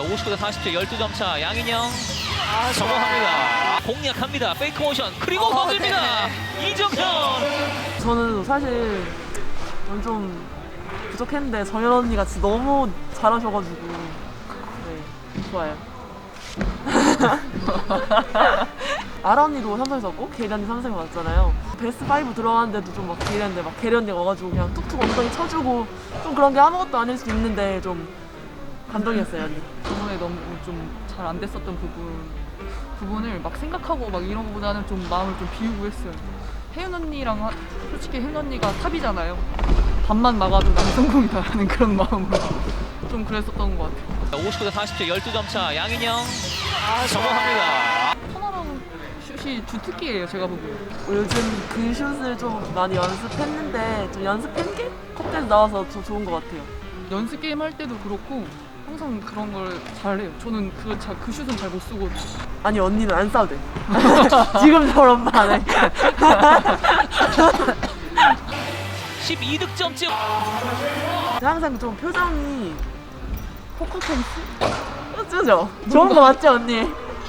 59대 40초 12점 차 양인영 성공합니다. 공략합니다. 페이크 모션 그리고 어, 건집니다. 이정현 저는 사실 좀 부족했는데 정연 언니가 진짜 너무 잘하셔가지고 네 좋아요. 아라 언니도 삼성 있었고 게리 언니 삼성에 왔잖아요. 베스트 5 들어갔는데도 좀 막 게리 언니 막 게리 언니가 와가지고 그냥 툭툭 엉덩이 쳐주고 좀 그런 게 아무것도 아닐 수도 있는데 좀 감동이었어요 언니. 저번에 너무 좀 잘 안 됐었던 부분 부분을 막 생각하고 막 이런 것보다는 좀 마음을 좀 비우고 했어요. 혜윤 언니랑 하- 솔직히 혜윤 언니가 탑이잖아요. 반만 막아도 난 성공이다라는 그런 마음으로 좀 그랬었던 것 같아요. 59대 40초 12점 차 양인영 성공합니다. 터나랑 슛이 주특기예요, 제가 보기에. 요즘 그 슛을 좀 많이 연습했는데 좀 연습한 게 컵대에서 나와서 더 좋은 것 같아요. 연습 게임 할 때도 그렇고 항상 그런 걸 잘해요. 저는 그, 자, 그 슛은 잘 못 쓰고 아니 언니는 안 싸도 돼. 지금처럼 만 해. 12득점째 항상 좀 표정이 포커페이스? 어쩌죠? 좋은 거 맞지 언니?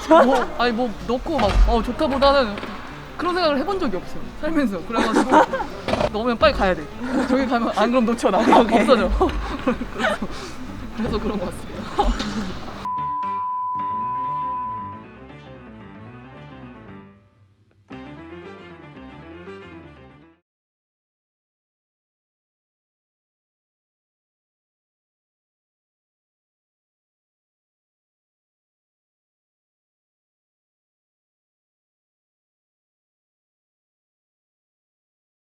뭐, 아니 뭐 넣고 막 어, 좋다보다는 그런 생각을 해본 적이 없어요 살면서 그래가지고 넣으면 빨리 가야 돼 저기 가면 안 그럼 놓쳐 나 없어져 그래서, 그래서 그런 것 같습니다